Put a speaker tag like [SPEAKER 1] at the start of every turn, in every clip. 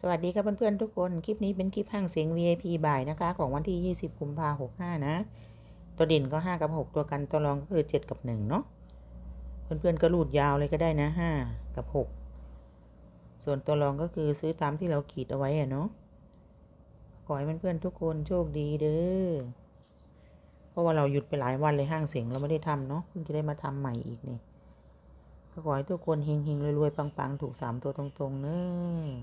[SPEAKER 1] สวัสดีครับเพื่อนๆทุกคน คลิปนี้เป็นคลิปห้างเสียง VIP บ่ายนะคะ ของวันที่ 20กุมภาพันธ์65 นะ ตัวเด่นก็ 5 กับ 6 ตัวกันตัวรองก็คือ 7 กับ 1 เนาะเพื่อนๆก็รูดยาวเลยก็ได้นะ 5 กับ 6 ส่วนตัวรองก็คือซื้อตามที่เราขีดเอาไว้อะเนาะขอให้เพื่อนๆทุกคนโชคดีเด้อเพราะว่าเราหยุดไปหลายวันเลยห้างเสียงเราไม่ได้ทำเนาะเพิ่งจะได้มาทำใหม่อีกนี่ก็ขอให้ทุกคนเฮงๆรวยๆปังๆ ถูก3ตัวตรงๆเนอะ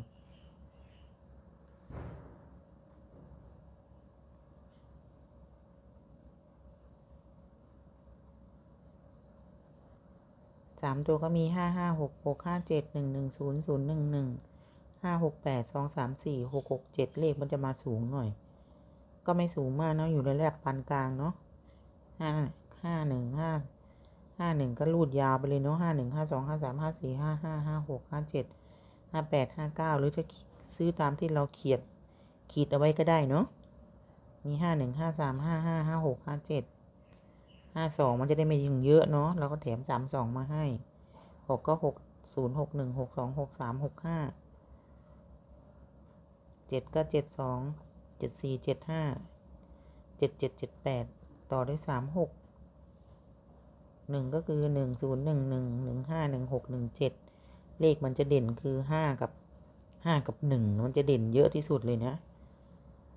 [SPEAKER 1] สามตัวก็มีห้าห้าหกหกห้าเจ็ดหนึ่งหนึ่งศูนย์ศูนย์หนึ่งหนึ่งห้าหกแปดสองสามสี่หกหกเจ็ดเลขมันจะมาสูงหน่อย ก็ไม่สูงมากเนาะอยู่ในระดับปานกลางเนาะห้าห้าหนึ่งห้าห้าหนึ่งก็รูดยาวไปเลยเนาะห้าหนึ่งห้าสองห้าสามห้าสี่ห้าห้าห้าหกห้าเจ็ดห้าแปดห้าเก้าหรือจะซื้อตามที่เราเขียดขีดเอาไว้ก็ได้เนาะมีห้าหนึ่งห้าสามห้าห้าห้าหกห้าเจ็ด ห้าสองมันจะได้ไม่ยิงเยอะเนาะเราก็แถมสามสองมาให้หกก็หกศูนย์หกหนึ่งหกสองหกสามหกห้าเจ็ดก็เจ็ดสองเจ็ดสี่เจ็ดห้าเจ็ดเจ็ดเจ็ดแปดต่อด้วยสามหกหนึ่งก็คือหนึ่งศูนย์หนึ่งหนึ่งหนึ่งห้าหนึ่งหกหนึ่งเจ็ดเลขมันจะเด่นคือห้ากับห้ากับหนึ่งมันจะเด่นเยอะที่สุดเลยนะ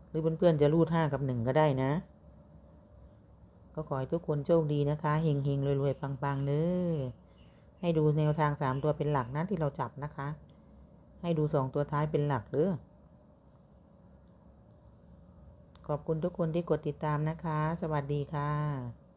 [SPEAKER 1] หรือเพื่อนๆจะรูดห้ากับหนึ่งก็ได้นะ ก็ขอให้ทุกคนโชคดีนะคะเฮงเฮงรวยๆปังๆเน้อให้ดูแนวทางสามตัวเป็นหลักนะที่เราจับนะคะ ให้ดูสองตัวท้ายเป็นหลักเด้อขอบคุณทุกคนที่กดติดตามนะคะ สวัสดีค่ะ